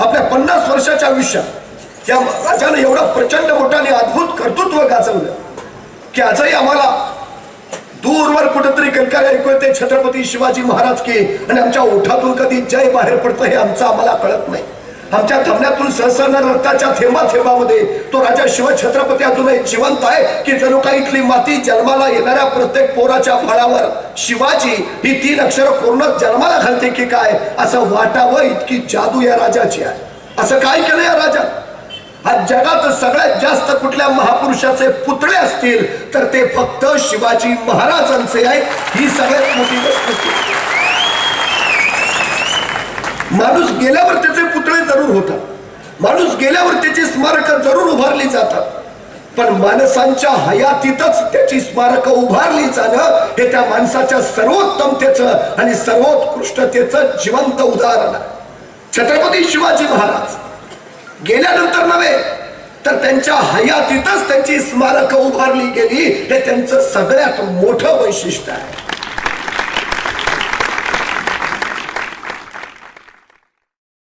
आपल्या पन्नास वर्षाच्या आयुष्यात त्या राजानं एवढं प्रचंड मोठाने अद्भुत कर्तृत्व गाजवलं की आजही आम्हाला दूरवर कुठंतरी कणकार ऐकू येते छत्रपती शिवाजी महाराज की आणि आमच्या ओठातून कधी जय बाहेर पडतं हे आमचं आम्हाला कळत नाही. आमच्या थमण्यातून सहसर्ण रक्ताच्या थेंबा थेंबामध्ये तो राजा शिव छत्रपती अजूनही जिवंत आहे की जणू काही इथली माती जन्माला येणाऱ्या प्रत्येक पोराच्या फळावर शिवाजी ही तीन अक्षर पूर्ण जन्माला घालते की काय? असं वाटावं इतकी जादू या राजाची आहे. असं काय केलं या राजा? आज जगात सगळ्यात जास्त कुठल्या महापुरुषाचे पुतळे असतील तर ते फक्त शिवाजी महाराजांचे आहेत. ही सगळ्यात मोठी गोष्ट माणूस गेल्यावर त्याचे जरूर होतात माणूस गेल्यावर त्याची स्मारक जरूर उभारली जातात. पण माणसांच्या हयातीतच त्याची स्मारक उभारली जाणं हे त्या माणसाच्या सर्वोत्तमतेचं आणि सर्वोत्कृष्टतेचं जिवंत उदाहरण आहे. छत्रपती शिवाजी महाराज गेल्यानंतर नव्हे तर त्यांच्या हयातीतच त्यांची स्मारक उभारली गेली. हे त्यांचं सगळ्यात मोठं वैशिष्ट्य आहे.